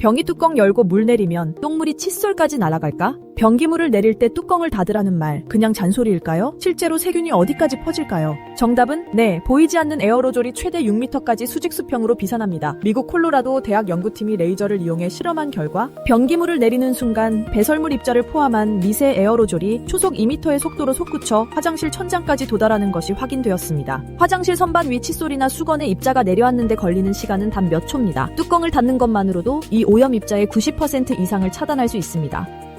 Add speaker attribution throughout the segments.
Speaker 1: 병이 뚜껑 열고 물 내리면 똥물이 칫솔까지 날아갈까? 변기물을 내릴 때 뚜껑을 닫으라는 말 그냥 잔소리일까요? 실제로 세균이 어디까지 퍼질까요? 정답은 네, 보이지 않는 에어로졸이 최대 6m까지 수직 수평으로 비산합니다. 미국 콜로라도 대학 연구팀이 레이저를 이용해 실험한 결과 변기물을 내리는 순간 배설물 입자를 포함한 미세 에어로졸이 초속 2m의 속도로 솟구쳐 화장실 천장까지 도달하는 것이 확인되었습니다. 화장실 선반 위 칫솔이나 수건에 입자가 내려앉는데 걸리는 시간은 단 몇 초입니다. 뚜껑을 닫는 것만으로도 이 오염 입자의 90% 이상을 차단할 수 있습니다.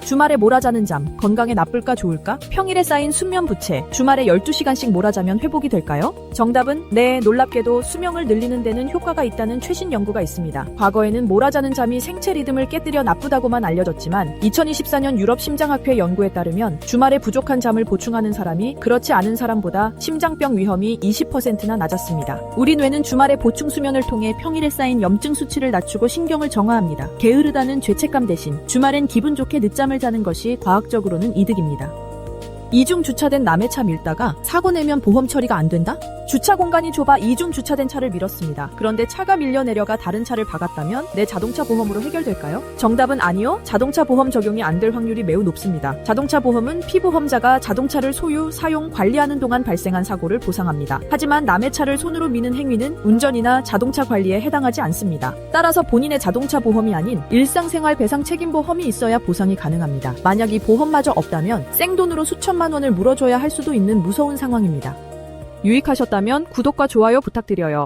Speaker 1: 주말에 몰아자는 잠, 건강에 나쁠까 좋을까? 평일에 쌓인 수면 부채, 주말에 12시간씩 몰아자면 회복이 될까요? 정답은 네, 놀랍게도 수명을 늘리는 데는 효과가 있다는 최신 연구가 있습니다. 과거에는 몰아자는 잠이 생체 리듬을 깨뜨려 나쁘다고만 알려졌지만 2024년 유럽 심장학회 연구에 따르면 주말에 부족한 잠을 보충하는 사람이 그렇지 않은 사람보다 심장병 위험이 20%나 낮았습니다. 우리 뇌는 주말에 보충 수면을 통해 평일에 쌓인 염증 수치를 낮추고 신경을 정화합니다. 게으르다는 죄책감 대신 주말엔 기분 좋게 늦잠 을 자는 것이 과학적으로는 이득입니다. 이중 주차된 남의 차 밀다가 사고 내면 보험 처리가 안 된다? 주차 공간이 좁아 이중 주차된 차를 밀었습니다. 그런데 차가 밀려 내려가 다른 차를 박았다면 내 자동차 보험으로 해결될까요? 정답은 아니요. 자동차 보험 적용이 안 될 확률이 매우 높습니다. 자동차 보험은 피보험자가 자동차를 소유, 사용, 관리하는 동안 발생한 사고를 보상합니다. 하지만 남의 차를 손으로 미는 행위는 운전이나 자동차 관리에 해당하지 않습니다. 따라서 본인의 자동차 보험이 아닌 일상생활 배상 책임 보험이 있어야 보상이 가능합니다. 만약 이 보험마저 없다면 생돈으로 수 천만 원을 물어줘야 할 수도 있는 무서운 상황입니다. 유익하셨다면 구독과 좋아요 부탁드려요.